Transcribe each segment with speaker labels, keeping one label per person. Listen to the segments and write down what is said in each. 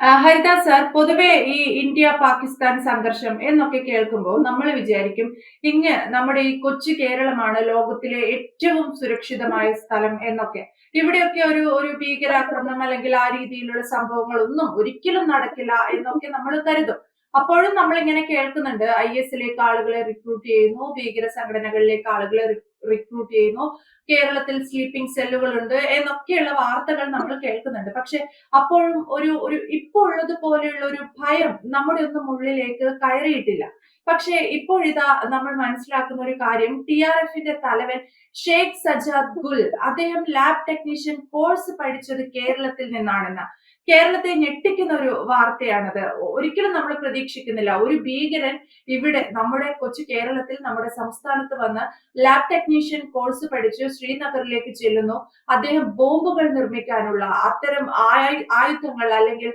Speaker 1: Haridas sir പൊതുവെ ഈ India Pakistan സംഘർഷം എന്നൊക്കെ കേൾക്കുമ്പോൾ നമ്മൾ വിചാരിക്കും ഇങ്ങ് നമ്മുടെ ഈ കൊച്ചു കേരളമാണ് ലോകത്തിലെ ഏറ്റവും സുരക്ഷിതമായ സ്ഥലം എന്നൊക്കെ. ഇവിടെയൊക്കെ ഒരു ഒരു ഭീകരാക്രമണം അല്ലെങ്കിൽ ആ രീതിയിലുള്ള സംഭവങ്ങളൊന്നും ഒരിക്കലും നടക്കില്ല എന്നൊക്കെ നമ്മൾ കരുതും. അപ്പോഴും നമ്മൾ ഇങ്ങനെ കേൾക്കുന്നുണ്ട് ഐ എസിലേക്ക് ആളുകളെ റിക്രൂട്ട് ചെയ്യുന്നു. ഭീകര സംഘടനകളിലേക്ക് ആളുകളെ റിക്രൂട്ട് ചെയ്യുന്നു. കേരളത്തിൽ സ്ലീപ്പിംഗ് സെല്ലുകൾ ഉണ്ട് എന്നൊക്കെയുള്ള വാർത്തകൾ നമ്മൾ കേൾക്കുന്നുണ്ട്. പക്ഷെ അപ്പോഴും ഒരു ഒരു ഇപ്പോൾ ഉള്ളത് പോലെയുള്ള ഒരു ഭയം നമ്മുടെ ഒന്നും ഉള്ളിലേക്ക് കയറിയിട്ടില്ല. പക്ഷേ ഇപ്പോഴിതാ നമ്മൾ മനസ്സിലാക്കുന്ന ഒരു കാര്യം. ടി ആർ എഫിന്റെ തലവൻ ഷെയ്ഖ് സജാദ് ഗുൽ അദ്ദേഹം ലാബ് ടെക്നീഷ്യൻ കോഴ്സ് പഠിച്ചത് കേരളത്തിൽ നിന്നാണെന്ന്. കേരളത്തെ ഞെട്ടിക്കുന്ന ഒരു വാർത്തയാണത്. ഒരിക്കലും നമ്മൾ പ്രതീക്ഷിക്കുന്നില്ല. ഒരു ഭീകരൻ ഇവിടെ നമ്മുടെ കൊച്ചു കേരളത്തിൽ നമ്മുടെ സംസ്ഥാനത്ത് വന്ന് ലാബ് ടെക്നീഷ്യൻ കോഴ്സ് പഠിച്ച് ശ്രീനഗറിലേക്ക് ചെല്ലുന്നു. അദ്ദേഹം ബോംബുകൾ നിർമ്മിക്കാനുള്ള അത്തരം ആയു- ആയുധങ്ങൾ അല്ലെങ്കിൽ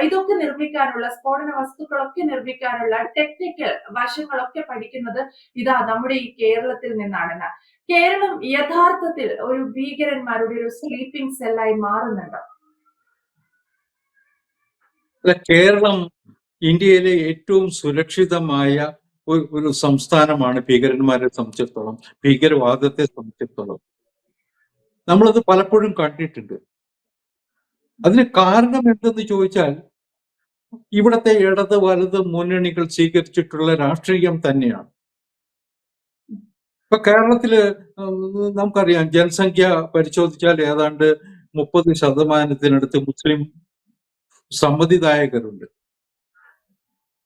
Speaker 1: ഇതൊക്കെ നിർമ്മിക്കാനുള്ള സ്ഫോടന വസ്തുക്കളൊക്കെ നിർമ്മിക്കാനുള്ള ടെക്നിക്കൽ വശങ്ങളൊക്കെ പഠിക്കുന്നത് ഇതാ നമ്മുടെ ഈ കേരളത്തിൽ നിന്നാണെന്ന് കേരളം യഥാർത്ഥത്തിൽ ഒരു ഭീകരന്മാരുടെ ഒരു സ്ലീപ്പിംഗ് സെല്ലായി മാറുന്നുണ്ട്.
Speaker 2: അല്ല കേരളം ഇന്ത്യയിലെ ഏറ്റവും സുരക്ഷിതമായ ഒരു സംസ്ഥാനമാണ് ഭീകരന്മാരെ സംബന്ധിച്ചിടത്തോളം ഭീകരവാദത്തെ സംബന്ധിച്ചിടത്തോളം. നമ്മളത് പലപ്പോഴും കണ്ടിട്ടുണ്ട്. അതിന് കാരണം എന്തെന്ന് ചോദിച്ചാൽ ഇവിടത്തെ ഇടത് വലത് മുന്നണികൾ സ്വീകരിച്ചിട്ടുള്ള രാഷ്ട്രീയം തന്നെയാണ്. ഇപ്പൊ കേരളത്തിൽ നമുക്കറിയാം ജനസംഖ്യ പരിശോധിച്ചാൽ ഏതാണ്ട് മുപ്പത് ശതമാനത്തിനടുത്ത് മുസ്ലിം സമ്മതിദായകരുണ്ട്.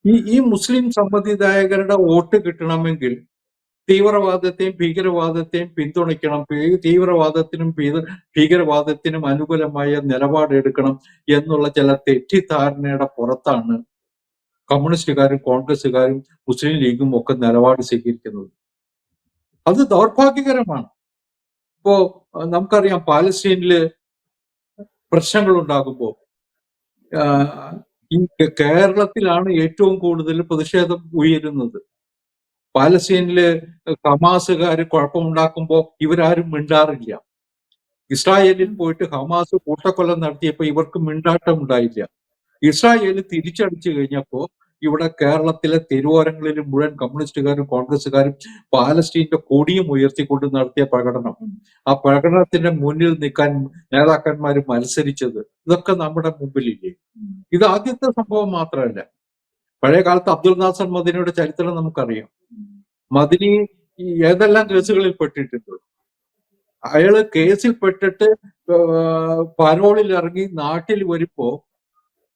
Speaker 2: ഈ ഈ മുസ്ലിം സമ്മതിദായകരുടെ വോട്ട് കിട്ടണമെങ്കിൽ തീവ്രവാദത്തെയും ഭീകരവാദത്തെയും പിന്തുണയ്ക്കണം. തീവ്രവാദത്തിനും ഭീകരവാദത്തിനും അനുകൂലമായ നിലപാടെടുക്കണം എന്നുള്ള ചില തെറ്റിദ്ധാരണയുടെ പുറത്താണ് കമ്മ്യൂണിസ്റ്റുകാരും കോൺഗ്രസ്സുകാരും മുസ്ലിം ലീഗും ഒക്കെ നിലപാട് സ്വീകരിക്കുന്നത്. അത് ദൗർഭാഗ്യകരമാണ്. ഇപ്പോ നമുക്കറിയാം പാലസ്തീനിൽ പ്രശ്നങ്ങൾ ഉണ്ടാകുമ്പോൾ കേരളത്തിലാണ് ഏറ്റവും കൂടുതൽ പ്രതിഷേധം ഉയരുന്നത്. പാലസ്തീനിൽ ഹമാസുകാര് കുഴപ്പമുണ്ടാക്കുമ്പോൾ ഇവരാരും മിണ്ടാറില്ല. ഇസ്രായേലിൽ പോയിട്ട് ഹമാസ് കൂട്ടക്കൊലം നടത്തിയപ്പോൾ ഇവർക്ക് മിണ്ടാട്ടം ഉണ്ടായില്ല ഇസ്രായേൽ തിരിച്ചടിച്ചു കഴിഞ്ഞപ്പോ ഇവിടെ കേരളത്തിലെ തെരുവോരങ്ങളിൽ മുഴുവൻ കമ്മ്യൂണിസ്റ്റുകാരും കോൺഗ്രസ്സുകാരും പാലസ്റ്റീന്റെ കൊടിയും ഉയർത്തിക്കൊണ്ട് നടത്തിയ പ്രകടനം. ആ പ്രകടനത്തിന്റെ മുന്നിൽ നിൽക്കാൻ നേതാക്കന്മാർ മത്സരിച്ചത് ഇതൊക്കെ നമ്മുടെ മുമ്പിലില്ലേ? ഇത് ആദ്യത്തെ സംഭവം മാത്രമല്ല. പഴയ കാലത്ത് അബ്ദുൽ നാസർ മദിനിയുടെ ചരിത്രം നമുക്കറിയാം. മദിനി ഏതെല്ലാം കേസുകളിൽ പെട്ടിട്ടുണ്ട്? അയാൾ കേസിൽ പെട്ടിട്ട് പരോളിൽ ഇറങ്ങി നാട്ടിൽ വരുമ്പോ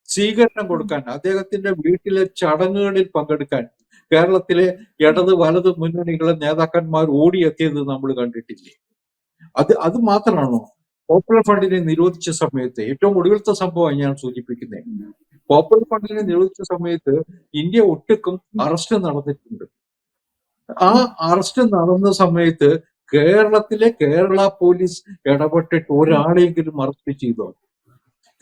Speaker 2: സ്വീകരണം കൊടുക്കാൻ അദ്ദേഹത്തിന്റെ വീട്ടിലെ ചടങ്ങുകളിൽ പങ്കെടുക്കാൻ കേരളത്തിലെ ഇടത് വലത് മുന്നണികളെ നേതാക്കന്മാർ ഓടിയെത്തിയത് നമ്മൾ കണ്ടിട്ടില്ലേ? അത് അത് മാത്രമാണോ? പോപ്പുലർ ഫണ്ടിനെ നിരോധിച്ച സമയത്ത് ഏറ്റവും ഒടുവിലത്തെ സംഭവമാണ് ഞാൻ സൂചിപ്പിക്കുന്നത് പോപ്പുലർ ഫണ്ടിനെ നിരോധിച്ച സമയത്ത് ഇന്ത്യ ഒട്ടുക്കും അറസ്റ്റ് നടന്നിട്ടുണ്ട്. ആ അറസ്റ്റ് നടന്ന സമയത്ത് കേരളത്തിലെ കേരള പോലീസ് ഇടപെട്ടിട്ട് ഒരാളെങ്കിലും അറസ്റ്റ് ചെയ്തോ?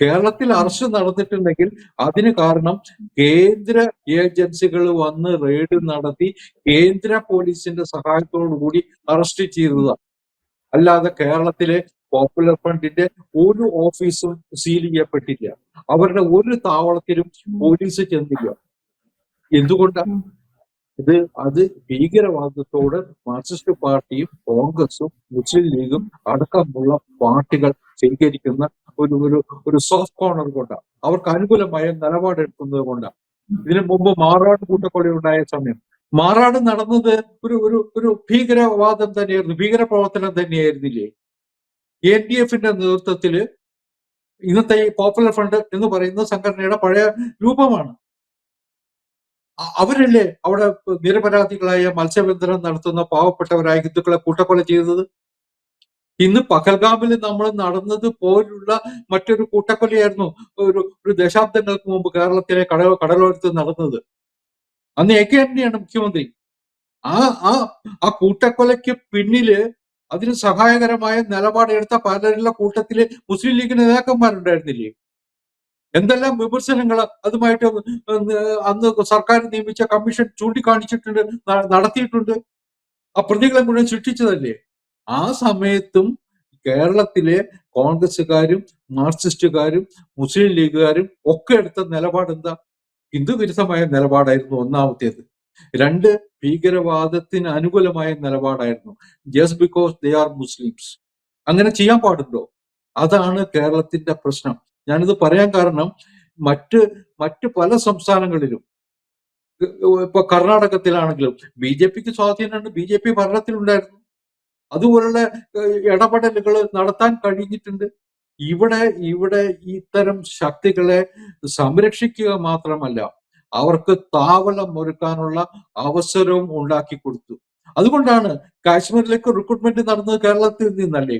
Speaker 2: കേരളത്തിൽ അറസ്റ്റ് നടന്നിട്ടുണ്ടെങ്കിൽ അതിന് കാരണം കേന്ദ്ര ഏജൻസികൾ വന്ന് റെയ്ഡ് നടത്തി കേന്ദ്ര പോലീസിന്റെ സഹായത്തോടു കൂടി അറസ്റ്റ് ചെയ്തതാണ് അല്ലാതെ കേരളത്തിലെ പോപ്പുലർ ഫ്രണ്ടിന്റെ ഒരു ഓഫീസും സീൽ ചെയ്യപ്പെട്ടില്ല. അവരുടെ ഒരു താവളത്തിലും പോലീസ് ചെന്നില്ല. എന്തുകൊണ്ടാണ് ഇത് അത് ഭീകരവാദത്തോട് മാർക്സിസ്റ്റ് പാർട്ടിയും കോൺഗ്രസും മുസ്ലിം ലീഗും അടക്കമുള്ള പാർട്ടികൾ സ്വീകരിക്കുന്ന ഒരു ഒരു ഒരു സോഫ്റ്റ് കോർണർ കൊണ്ടാണ് അവർക്ക് അനുകൂലമായ നിലപാടെടുക്കുന്നത് കൊണ്ടാണ് ഇതിനു മുമ്പ് മാറാട് കൂട്ടക്കൊല ഉണ്ടായ സമയം. മാറാട് നടന്നത് ഒരു ഒരു ഒരു ഭീകരവാദം തന്നെയായിരുന്നു ഭീകര പ്രവർത്തനം തന്നെയായിരുന്നില്ലേ എൻ ഡി എഫിന്റെ നേതൃത്വത്തിൽ ഇന്നത്തെ ഈ പോപ്പുലർ ഫ്രണ്ട് എന്ന് പറയുന്ന സംഘടനയുടെ പഴയ രൂപമാണ്. അവരല്ലേ അവിടെ നിരപരാധികളായ മത്സ്യബന്ധനം നടത്തുന്ന പാവപ്പെട്ടവരായ ഹിന്ദുക്കളെ കൂട്ടക്കൊല ചെയ്തത്? ഇന്ന് പഹൽഗാമിൽ നമ്മൾ നടന്നത് പോലുള്ള മറ്റൊരു കൂട്ടക്കൊലയായിരുന്നു ഒരു ഒരു ദശാബ്ദങ്ങൾക്ക് മുമ്പ് കേരളത്തിലെ കട കടലോരത്ത് നടന്നത്. അന്ന് എ കെ ആന്റണിയാണ് മുഖ്യമന്ത്രി. ആ ആ ആ കൂട്ടക്കൊലയ്ക്ക് പിന്നിൽ അതിന് സഹായകരമായ നിലപാടെടുത്ത പലരുടെ കൂട്ടത്തിൽ മുസ്ലിം ലീഗ് നേതാക്കന്മാരുണ്ടായിരുന്നില്ലേ? എന്തെല്ലാം വിമർശനങ്ങൾ അതുമായിട്ട് അന്ന് സർക്കാർ നിയമിച്ച കമ്മീഷൻ ചൂണ്ടിക്കാണിച്ചിട്ടുണ്ട് നടത്തിയിട്ടുണ്ട്. ആ പ്രതികളെ മുഴുവൻ സൃഷ്ടിച്ചതല്ലേ ആ സമയത്തും കേരളത്തിലെ കോൺഗ്രസ്സുകാരും മാർക്സിസ്റ്റുകാരും മുസ്ലിം ലീഗുകാരും ഒക്കെ എടുത്ത നിലപാട് എന്താ? ഹിന്ദു വിരുദ്ധമായ നിലപാടായിരുന്നു ഒന്നാമത്തേത്. രണ്ട് ഭീകരവാദത്തിന് അനുകൂലമായ നിലപാടായിരുന്നു. Just because they are Muslims അങ്ങനെ ചെയ്യാൻ പാടുണ്ടോ? അതാണ് കേരളത്തിന്റെ പ്രശ്നം. ഞാനിത് പറയാൻ കാരണം മറ്റ് മറ്റ് പല സംസ്ഥാനങ്ങളിലും ഇപ്പൊ കർണാടകത്തിലാണെങ്കിലും ബി ജെ പിക്ക് സ്വാധീനമുണ്ട്. ബി ജെ പി ഭരണത്തിലുണ്ടായിരുന്നു. അതുപോലുള്ള ഇടപെടലുകൾ നടത്താൻ കഴിഞ്ഞിട്ടുണ്ട്. ഇവിടെ ഇവിടെ ഇത്തരം ശക്തികളെ സംരക്ഷിക്കുക മാത്രമല്ല അവർക്ക് താവളം ഒരുക്കാനുള്ള അവസരവും ഉണ്ടാക്കി കൊടുത്തു. അതുകൊണ്ടാണ് കാശ്മീരിലേക്ക് റിക്രൂട്ട്മെന്റ് നടന്നത് കേരളത്തിൽ നിന്നല്ലേ?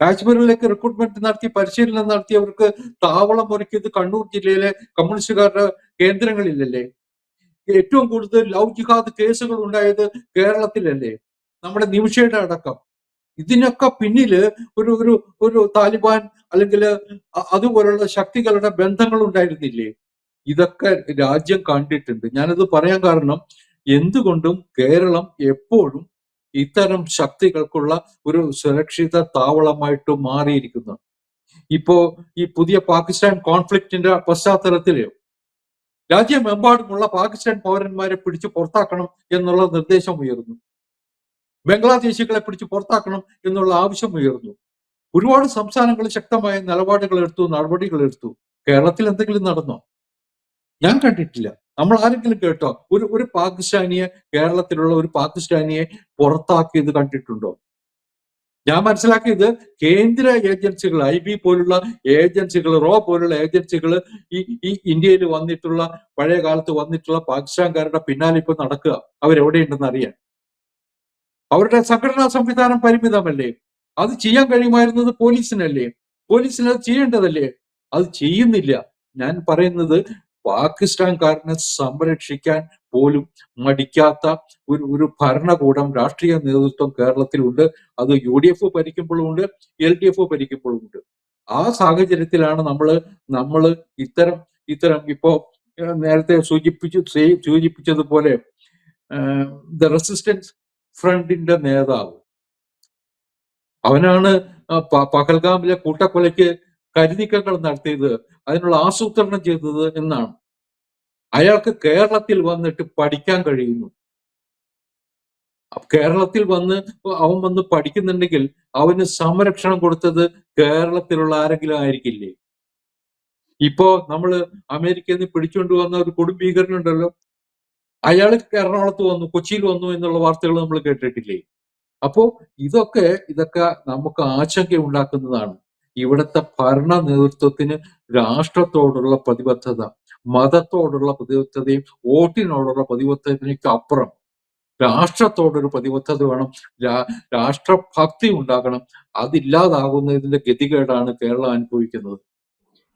Speaker 2: കാശ്മീരിലേക്ക് റിക്രൂട്ട്മെന്റ് നടത്തി പരിശീലനം നടത്തി അവർക്ക് താവളം ഒരുക്കിയത് കണ്ണൂർ ജില്ലയിലെ കമ്മ്യൂണിസ്റ്റുകാരുടെ കേന്ദ്രങ്ങളിലല്ലേ? ഏറ്റവും കൂടുതൽ ലവ് ജിഹാദ് കേസുകൾ ഉണ്ടായത് കേരളത്തിലല്ലേ? നമ്മുടെ നിമിഷയുടെ അടക്കം. ഇതിനൊക്കെ പിന്നിൽ ഒരു ഒരു ഒരു താലിബാൻ അല്ലെങ്കിൽ അതുപോലുള്ള ശക്തികളുടെ ബന്ധങ്ങൾ ഉണ്ടായിരുന്നില്ലേ? ഇതൊക്കെ രാജ്യം കണ്ടിട്ടുണ്ട്. ഞാനത് പറയാൻ കാരണം എന്തുകൊണ്ടും കേരളം എപ്പോഴും ഇത്തരം ശക്തികൾക്കുള്ള ഒരു സുരക്ഷിത താവളമായിട്ട് മാറിയിരിക്കുന്നു. ഇപ്പോ ഈ പുതിയ പാകിസ്ഥാൻ കോൺഫ്ലിക്റ്റിന്റെ പശ്ചാത്തലത്തിൽ രാജ്യമെമ്പാടുമുള്ള പാകിസ്ഥാൻ പൗരന്മാരെ പിടിച്ച് പുറത്താക്കണം എന്നുള്ള നിർദ്ദേശം ഉയർന്നു. ബംഗ്ലാദേശികളെ പിടിച്ച് പുറത്താക്കണം എന്നുള്ള ആവശ്യം ഉയർന്നു. ഒരുപാട് സംസ്ഥാനങ്ങൾ ശക്തമായ നിലപാടുകൾ എടുത്തു നടപടികൾ എടുത്തു. കേരളത്തിൽ എന്തെങ്കിലും നടന്നോ? ഞാൻ കണ്ടിട്ടില്ല. നമ്മൾ ആരെങ്കിലും കേട്ടോ? ഒരു ഒരു പാകിസ്ഥാനിയെ കേരളത്തിലുള്ള ഒരു പാകിസ്ഥാനിയെ പുറത്താക്കിയത് കണ്ടിട്ടുണ്ടോ? ഞാൻ മനസ്സിലാക്കിയത് കേന്ദ്ര ഏജൻസികൾ ഐ ബി പോലുള്ള ഏജൻസികൾ റോ പോലുള്ള ഏജൻസികൾ ഈ ഈ ഇന്ത്യയിൽ വന്നിട്ടുള്ള പഴയ കാലത്ത് വന്നിട്ടുള്ള പാകിസ്ഥാൻകാരുടെ പിന്നാലെ ഇപ്പൊ നടക്കുക. അവരെവിടെയുണ്ടെന്ന് അറിയാൻ. അവരുടെ സംഘടനാ സംവിധാനം പരിമിതമല്ലേ? അത് ചെയ്യാൻ കഴിയുമായിരുന്നത് പോലീസിനല്ലേ? പോലീസിന് അത് ചെയ്യേണ്ടതല്ലേ? അത് ചെയ്യുന്നില്ല. ഞാൻ പറയുന്നത് പാകിസ്ഥാൻകാരനെ സംരക്ഷിക്കാൻ പോലും മടിക്കാത്ത ഒരു ഒരു ഭരണകൂടം രാഷ്ട്രീയ നേതൃത്വം കേരളത്തിലുണ്ട്. അത് യു ഡി എഫ് ഭരിക്കുമ്പോഴും ഉണ്ട് എൽ ഡി എഫ് ഭരിക്കുമ്പോഴും ഉണ്ട് ആ സാഹചര്യത്തിലാണ് നമ്മൾ നമ്മൾ ഇത്തരം ഇത്തരം ഇപ്പോ നേരത്തെ സൂചിപ്പിച്ചു സൂചിപ്പിച്ചതുപോലെ ദ റെസിസ്റ്റൻസ് ഫ്രണ്ടിന്റെ നേതാവ്. അവനാണ് പഹൽഗാമിലെ കൂട്ടക്കൊലയ്ക്ക് കരുതിക്കങ്ങൾ നടത്തിയത് അതിനുള്ള ആസൂത്രണം ചെയ്തത് എന്നാണ്. അയാൾക്ക് കേരളത്തിൽ വന്നിട്ട് പഠിക്കാൻ കഴിയുന്നു. കേരളത്തിൽ വന്ന് അവൻ വന്ന് പഠിക്കുന്നുണ്ടെങ്കിൽ അവന് സംരക്ഷണം കൊടുത്തത് കേരളത്തിലുള്ള ആരെങ്കിലും ആയിരിക്കില്ലേ? ഇപ്പോ നമ്മൾ അമേരിക്കയിൽ നിന്ന് പിടിച്ചുകൊണ്ട് വന്ന ഒരു കൊടുംഭീകരനുണ്ടല്ലോ അയാൾ എറണാകുളത്ത് വന്നു കൊച്ചിയിൽ വന്നു എന്നുള്ള വാർത്തകൾ നമ്മൾ കേട്ടിട്ടില്ലേ? അപ്പോ ഇതൊക്കെ ഇതൊക്കെ നമുക്ക് ആശങ്ക ഉണ്ടാക്കുന്നതാണ് ഇവിടുത്തെ ഭരണ നേതൃത്വത്തിന് രാഷ്ട്രത്തോടുള്ള പ്രതിബദ്ധത മതത്തോടുള്ള പ്രതിബദ്ധതയും വോട്ടിനോടുള്ള പ്രതിബദ്ധതയ്ക്ക് അപ്പുറം. രാഷ്ട്രത്തോടൊരു പ്രതിബദ്ധത വേണം രാഷ്ട്രഭക്തി ഉണ്ടാകണം. അതില്ലാതാകുന്നതിന്റെ ഗതികേടാണ് കേരളം അനുഭവിക്കുന്നത്.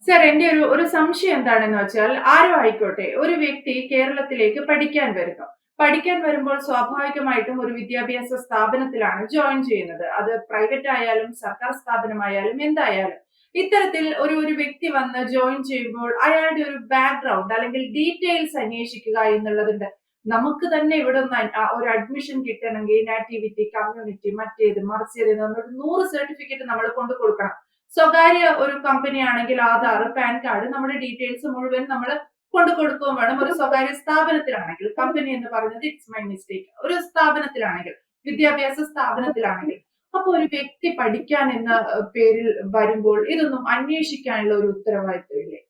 Speaker 1: സർ എന്റെ ഒരു ഒരു സംശയം എന്താണെന്ന് വെച്ചാൽ ആരോ ആയിക്കോട്ടെ ഒരു വ്യക്തി കേരളത്തിലേക്ക് പഠിക്കാൻ വരുന്നു. പഠിക്കാൻ വരുമ്പോൾ സ്വാഭാവികമായിട്ടും ഒരു വിദ്യാഭ്യാസ സ്ഥാപനത്തിലാണ് ജോയിൻ ചെയ്യുന്നത്. അത് പ്രൈവറ്റ് ആയാലും സർക്കാർ സ്ഥാപനമായാലും എന്തായാലും. ഇത്തരത്തിൽ ഒരു ഒരു വ്യക്തി വന്ന് ജോയിൻ ചെയ്യുമ്പോൾ അയാളുടെ ഒരു ബാക്ക്ഗ്രൗണ്ട് അല്ലെങ്കിൽ ഡീറ്റെയിൽസ് അന്വേഷിക്കുക എന്നുള്ളതുണ്ട്. നമുക്ക് തന്നെ ഇവിടെ ഒന്ന് ഒരു അഡ്മിഷൻ കിട്ടണമെങ്കിൽ നാറ്റിവിറ്റി കമ്മ്യൂണിറ്റി മറ്റേത് മറിച്ചത് എന്ന് പറഞ്ഞ ഒരു നൂറ് സർട്ടിഫിക്കറ്റ് നമ്മൾ കൊണ്ടു കൊടുക്കണം. സ്വകാര്യ ഒരു കമ്പനി ആണെങ്കിൽ ആധാർ പാൻ കാർഡ് നമ്മുടെ ഡീറ്റെയിൽസ് മുഴുവൻ നമ്മൾ കൊണ്ടു കൊടുക്കുകയും വേണം. ഒരു സ്വകാര്യ സ്ഥാപനത്തിലാണെങ്കിൽ കമ്പനി എന്ന് പറയുന്നത് ഇറ്റ്സ് മൈ മിസ്റ്റേക്ക് ഒരു സ്ഥാപനത്തിലാണെങ്കിൽ വിദ്യാഭ്യാസ സ്ഥാപനത്തിലാണെങ്കിൽ. അപ്പൊ ഒരു വ്യക്തി പഠിക്കാൻ എന്ന പേരിൽ വരുമ്പോൾ ഇതൊന്നും അന്വേഷിക്കാനുള്ള ഒരു ഉത്തരവാദിത്വം ഇല്ലേ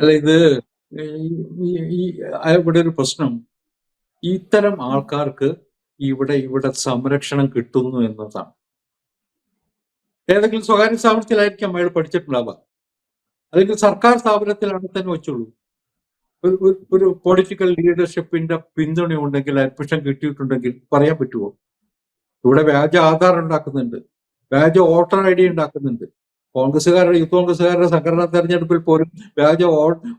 Speaker 2: അല്ല ഇത് ഇവിടെ ഒരു പ്രശ്നം. ഇത്തരം ആൾക്കാർക്ക് ഇവിടെ ഇവിടെ സംരക്ഷണം കിട്ടുന്നു എന്നതാണ്. ഏതെങ്കിലും സ്വകാര്യ സ്ഥാപനത്തിലായിരിക്കാം അയാൾ പഠിച്ചിട്ടുണ്ടാവുക. അല്ലെങ്കിൽ സർക്കാർ സ്ഥാപനത്തിലാണ് തന്നെ വെച്ചുള്ളൂ ഒരു ഒരു- പൊളിറ്റിക്കൽ ലീഡർഷിപ്പിന്റെ പിന്തുണ ഉണ്ടെങ്കിൽ അഡ്മിഷൻ കിട്ടിയിട്ടുണ്ടെങ്കിൽ പറയാൻ പറ്റുമോ ഇവിടെ വ്യാജ ആധാർ ഉണ്ടാക്കുന്നുണ്ട്. വ്യാജ വോട്ടർ ഐ ഡി ഉണ്ടാക്കുന്നുണ്ട്. കോൺഗ്രസ്സുകാരുടെ യൂത്ത് കോൺഗ്രസ്സുകാരുടെ സംഘടനാ തെരഞ്ഞെടുപ്പിൽ പോലും വ്യാജ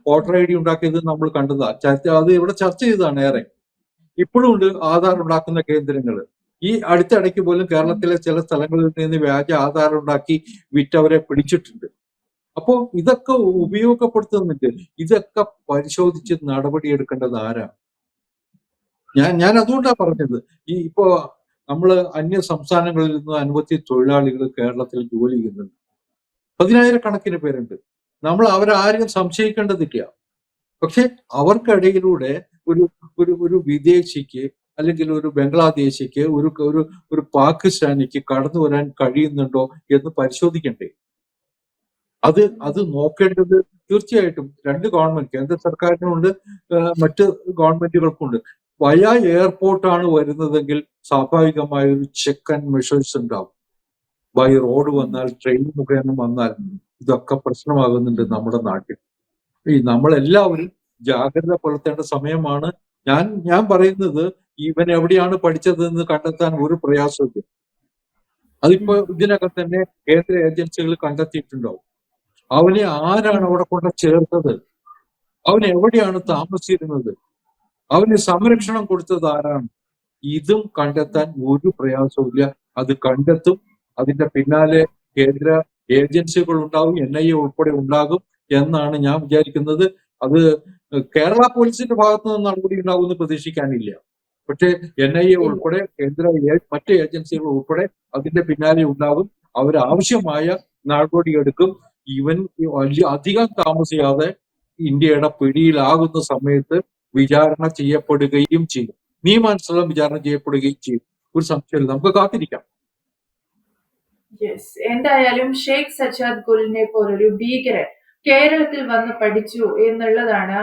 Speaker 2: വോട്ടർ ഐ ഡി ഉണ്ടാക്കിയത് നമ്മൾ കണ്ടതാ ചർച്ച അത് ഇവിടെ ചർച്ച ചെയ്തതാണ് ഏറെ. ഇപ്പോഴും ഉണ്ട് ആധാർ ഉണ്ടാക്കുന്ന കേന്ദ്രങ്ങൾ ഈ അടുത്തിടയ്ക്ക് പോലും കേരളത്തിലെ ചില സ്ഥലങ്ങളിൽ നിന്ന് വ്യാജ ആധാരം ഉണ്ടാക്കി വിറ്റവരെ പിടിച്ചിട്ടുണ്ട്. അപ്പോ ഇതൊക്കെ ഉപയോഗപ്പെടുത്തുന്നുണ്ട്. ഇതൊക്കെ പരിശോധിച്ച് നടപടിയെടുക്കേണ്ടത് ആരാ? ഞാൻ ഞാൻ അതുകൊണ്ടാണ് പറഞ്ഞത്. ഈ ഇപ്പോ നമ്മൾ അന്യ സംസ്ഥാനങ്ങളിൽ നിന്ന് അനവധി തൊഴിലാളികൾ കേരളത്തിൽ ജോലി ചെയ്യുന്നുണ്ട്. പതിനായിരക്കണക്കിന് പേരുണ്ട്. നമ്മൾ അവരാരും സംശയിക്കേണ്ടതില്ല. പക്ഷെ അവർക്കിടയിലൂടെ ഒരു ഒരു ഒരു വിദേശിക്ക് അല്ലെങ്കിൽ ഒരു ബംഗ്ലാദേശിക്ക് ഒരു ഒരു ഒരു പാകിസ്ഥാനിക്ക് കടന്നു വരാൻ കഴിയുന്നുണ്ടോ എന്ന് പരിശോധിക്കണ്ടേ? അത് അത് നോക്കേണ്ടത് തീർച്ചയായിട്ടും രണ്ട് ഗവൺമെന്റ് കേന്ദ്ര സർക്കാരിനുണ്ട് മറ്റ് ഗവൺമെന്റുകൾക്കുണ്ട്. വയ എയർപോർട്ടാണ് വരുന്നതെങ്കിൽ സ്വാഭാവികമായ ഒരു ചെക്ക് ആൻഡ് മെഷേഴ്സ് ഉണ്ടാവും. ബൈ റോഡ് വന്നാൽ ട്രെയിൻ മുഖേന വന്നാൽ ഇതൊക്കെ പ്രശ്നമാകുന്നുണ്ട് നമ്മുടെ നാട്ടിൽ. ഈ നമ്മളെല്ലാവരും ജാഗ്രത പുലർത്തേണ്ട സമയമാണ്. ഞാൻ ഞാൻ പറയുന്നത് ഇവൻ എവിടെയാണ് പഠിച്ചതെന്ന് കണ്ടെത്താൻ ഒരു പ്രയാസമില്ല അതിപ്പോ ഇതിനകം തന്നെ കേന്ദ്ര ഏജൻസികൾ കണ്ടെത്തിയിട്ടുണ്ടാവും. അവനെ ആരാണ് അവിടെ കൊണ്ട് ചേർത്തത്? അവൻ എവിടെയാണ് താമസിച്ചിരുന്നത്? അവന് സംരക്ഷണം കൊടുത്തത് ആരാണ്? ഇതും കണ്ടെത്താൻ ഒരു പ്രയാസവുമില്ല. അത് കണ്ടെത്തും. അതിന്റെ പിന്നാലെ കേന്ദ്ര ഏജൻസികൾ ഉണ്ടാവും എൻ ഐ എ ഉൾപ്പെടെ ഉണ്ടാകും എന്നാണ് ഞാൻ വിചാരിക്കുന്നത്. അത് കേരള പോലീസിന്റെ ഭാഗത്തു നിന്ന് നടപടി ഉണ്ടാവുമെന്ന് പ്രതീക്ഷിക്കാനില്ല. പക്ഷേ എൻ ഐ എ ഉൾപ്പെടെ കേന്ദ്ര മറ്റ് ഏജൻസികൾ ഉൾപ്പെടെ അതിന്റെ പിന്നാലെ ഉണ്ടാകും അവരാവശ്യമായ നടപടിയെടുക്കും ഇവൻ വലിയ അധികം താമസിയാതെ ഇന്ത്യയുടെ പിടിയിലാകുന്ന സമയത്ത് വിചാരണ ചെയ്യപ്പെടുകയും ചെയ്യും. നിയമാനുസൃതം വിചാരണ ചെയ്യപ്പെടുകയും ചെയ്യും. ഒരു സംശയമില്ല. നമുക്ക് കാത്തിരിക്കാം.
Speaker 1: എന്തായാലും ഷെയ്ഖ് സജാദ് ഗുലിനെ പോലൊരു ഭീകരൻ കേരളത്തിൽ വന്ന് പഠിച്ചു എന്നുള്ളതാണ്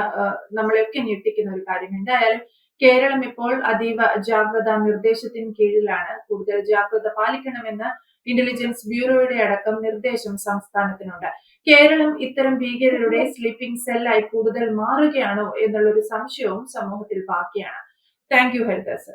Speaker 1: നമ്മളെയൊക്കെ ഞെട്ടിക്കുന്ന ഒരു കാര്യം. എന്തായാലും കേരളം ഇപ്പോൾ അതീവ ജാഗ്രതാ നിർദ്ദേശത്തിന് കീഴിലാണ്. കൂടുതൽ ജാഗ്രത പാലിക്കണമെന്ന് ഇന്റലിജൻസ് ബ്യൂറോയുടെ അടക്കം നിർദ്ദേശം സംസ്ഥാനത്തിനുണ്ട്. കേരളം ഇത്തരം ഭീകരരുടെ സ്ലീപ്പിംഗ് സെല്ലായി കൂടുതൽ മാറുകയാണോ എന്നുള്ളൊരു സംശയവും സമൂഹത്തിൽ ബാക്കിയാണ്. Thank you Haridas